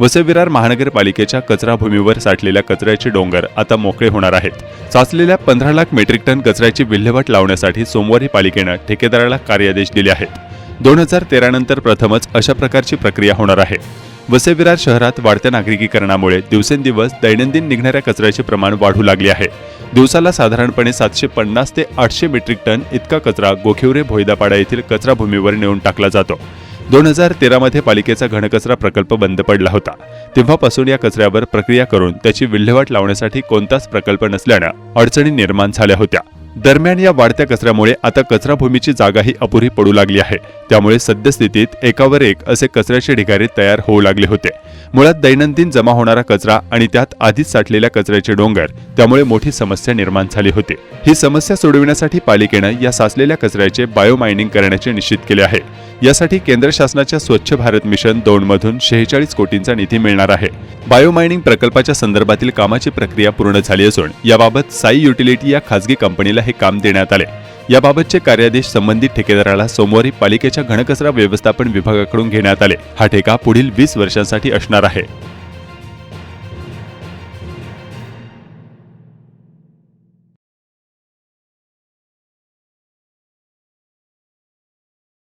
वसविरार महानगरपालिकेच्या कचराभूमीवर साठलेल्या कचऱ्याचे डोंगर आता मोकळे होणार आहेत. साचलेल्या पंधरा लाख मेट्रिक टन कचऱ्याची विल्हेवाट लावण्यासाठी सोमवारी पालिकेनं ठेकेदाराला कार्यादेश दिले आहेत. दोन हजार तेरा नंतर प्रथमच अशा प्रकारची प्रक्रिया होणार आहे. वसविरार शहरात वाढत्या नागरिकीकरणामुळे दिवसेंदिवस दैनंदिन निघणाऱ्या कचऱ्याचे प्रमाण वाढू लागले आहे. दिवसाला साधारणपणे सातशे पन्नास ते आठशे मेट्रिक टन इतका कचरा गोखिवरे भोयदापाडा येथील कचरा भूमीवर नेऊन टाकला जातो. दोन हजार तेरामध्ये पालिकेचा घनकचरा प्रकल्प बंद पडला होता. तेव्हापासून या कचऱ्यावर प्रक्रिया करून त्याची विल्हेवाट लावण्यासाठी कोणताच प्रकल्प नसल्यानं अडचणी निर्माण झाल्या होत्या. दरम्यान या वाढत्या कचऱ्यामुळे आता कचराभूमीची जागाही अपुरी पडू लागली आहे. त्यामुळे सद्यस्थितीत एकावर एक असे कचऱ्याचे ढिगारे तयार होऊ लागले होते. मुळात दैनंदिन जमा होणारा कचरा आणि त्यात आधीच साठलेल्या कचऱ्याचे डोंगर त्यामुळे मोठी समस्या निर्माण झाली होती. ही समस्या सोडविण्यासाठी पालिकेनं या साचलेल्या कचऱ्याचे बायोमायनिंग करण्याचे निश्चित केले आहे. यासाठी केंद्र शासनाच्या स्वच्छ भारत मिशन दोनमधून शेहेचाळीस कोटींचा निधी मिळणार आहे. बायोमायनिंग प्रकल्पाच्या संदर्भातील कामाची प्रक्रिया पूर्ण झाली असून याबाबत साई युटिलिटी या खासगी कंपनीला हे काम देण्यात आले. याबाबतचे कार्यादेश संबंधित ठेकेदाराला सोमवारी पालिकेच्या घनकचरा व्यवस्थापन विभागाकडून घेण्यात आले. हा ठेका पुढील वीस वर्षांसाठी असणार आहे.